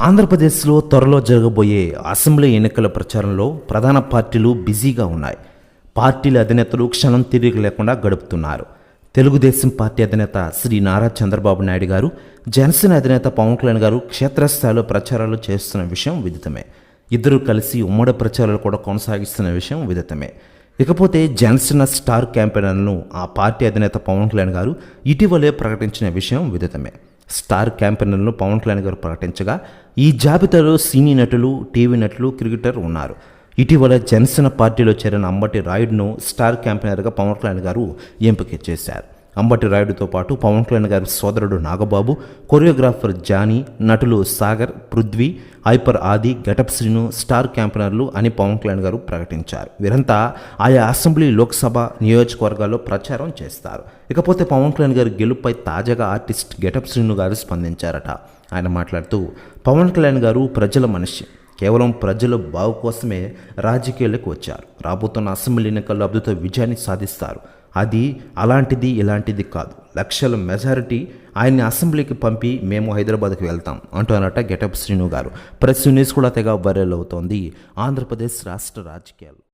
ఆంధ్రప్రదేశ్లో త్వరలో జరగబోయే అసెంబ్లీ ఎన్నికల ప్రచారంలో ప్రధాన పార్టీలు బిజీగా ఉన్నాయి. పార్టీల అధినేతలు క్షణం తిరిగి లేకుండా గడుపుతున్నారు. తెలుగుదేశం పార్టీ అధినేత శ్రీ నారా చంద్రబాబు నాయుడు గారు జనసేన అధినేత పవన్ కళ్యాణ్ గారు క్షేత్రస్థాయిలో ప్రచారాలు చేస్తున్న విషయం విదితమే. ఇద్దరు కలిసి ఉమ్మడి ప్రచారాలు కూడా కొనసాగిస్తున్న విషయం విదితమే. ఇకపోతే జనసేన స్టార్ క్యాంపెయినర్ను ఆ పార్టీ అధినేత పవన్ కళ్యాణ్ గారు ఇటీవలే ప్రకటించిన విషయం విదితమే. స్టార్ క్యాంపెయినర్లను పవన్ కళ్యాణ్ గారు ప్రకటించగా ఈ జాబితాలో సినీ నటులు టీవీ నటులు క్రికెటర్ ఉన్నారు. ఇటీవల జనసేన పార్టీలో చేరిన అంబటి రాయుడును స్టార్ క్యాంపెయినర్గా పవన్ కళ్యాణ్ గారు ఎంపిక చేశారు. అంబటి రాయుడుతో పాటు పవన్ కళ్యాణ్ గారి సోదరుడు నాగబాబు కొరియోగ్రాఫర్ జానీ నటులు Sagar Prithvi Hyper Aadi Getup Srinu star క్యాంపనర్లు అని పవన్ కళ్యాణ్ గారు ప్రకటించారు. వీరంతా ఆయా అసెంబ్లీ లోక్సభ నియోజకవర్గాల్లో ప్రచారం చేస్తారు. ఇకపోతే పవన్ కళ్యాణ్ గారి గెలుపుపై తాజాగా ఆర్టిస్ట్ గెటప్ శ్రీను గారు స్పందించారట. ఆయన మాట్లాడుతూ పవన్ కళ్యాణ్ గారు ప్రజల మనిషి. కేవలం ప్రజల బావు కోసమే రాజకీయాలకు వచ్చారు. రాబోతున్న అసెంబ్లీ ఎన్నికల్లో అద్భుత విజయాన్ని సాధిస్తారు. అది అలాంటిది ఇలాంటిది కాదు. లక్షల మెజారిటీ ఆయన్ని అసెంబ్లీకి పంపి మేము హైదరాబాద్కి వెళ్తాం అంటున్నారట గెటప్ శ్రీను గారు. ప్రెస్ న్యూస్ కూడా తెగ వైరల్ అవుతోంది. ఆంధ్రప్రదేశ్ రాష్ట్ర రాజకీయాలు